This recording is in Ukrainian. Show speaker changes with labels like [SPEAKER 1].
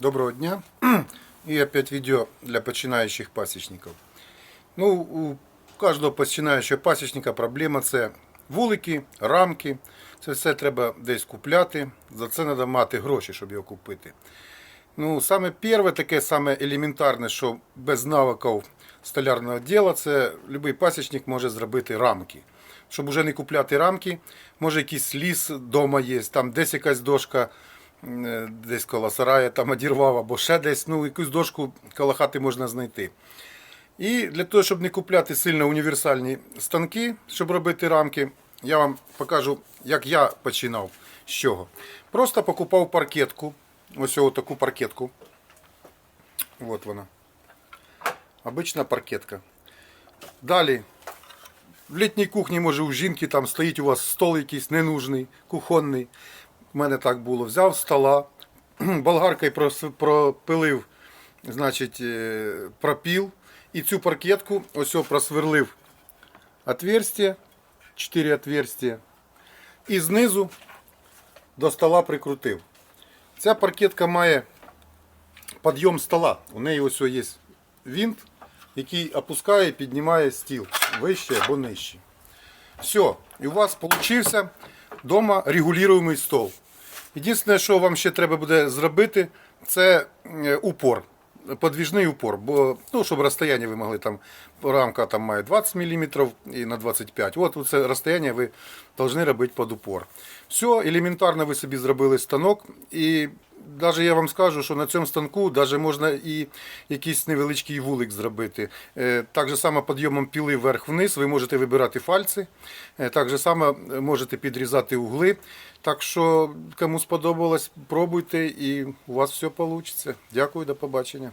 [SPEAKER 1] Доброго дня. И опять видео для починающих пасічників. Ну, у кожного починаючого пасічника проблема це вулики, рамки. Це все треба десь купляти. За це треба мати гроші, щоб його купити. Ну, саме перше, таке саме елементарне, що без навиків столярного діла, це будь-який пасічник може зробити рамки. Щоб вже не купляти рамки, може якийсь ліс вдома є, там десь якась дошка, десь коло сарая там одірвав, або ще десь, ну, якусь дошку коло хати можна знайти. І для того, щоб не купляти сильно універсальні станки, щоб робити рамки, я вам покажу, як я починав. З чого. Просто покупав паркетку. Ось ось таку паркетку. От вона. Обична паркетка. Далі. В літній кухні, може, у жінки там стоїть у вас стол якийсь ненужний, кухонний. У мене так було. Взяв стола, болгаркою пропилив, значить, е, пропіл. І цю паркетку ось просверлив отверстие, 4 отверстия. І знизу до стола прикрутив. Ця паркетка має підйом стола. У неї ось є винт, який опускає і піднімає стіл вище або нижче. Все, і у вас вийшов вдома регулюємий стол. Єдине, що вам ще треба буде зробити, це е, упор. Подвіжний упор, бо ну, щоб розстояння ви могли там, рамка там має 20 мм і на 25 От це розстояння ви повинні робити під упор. Все, елементарно ви собі зробили станок. І навіть я вам скажу, що на цьому станку даже можна і якийсь невеличкий вулик зробити. Е, Так же само підйомом піли вверх-вниз ви можете вибирати фальці, Е, так же само можете підрізати угли. Так що, кому сподобалось, пробуйте і у вас все вийде. Дякую, до побачення.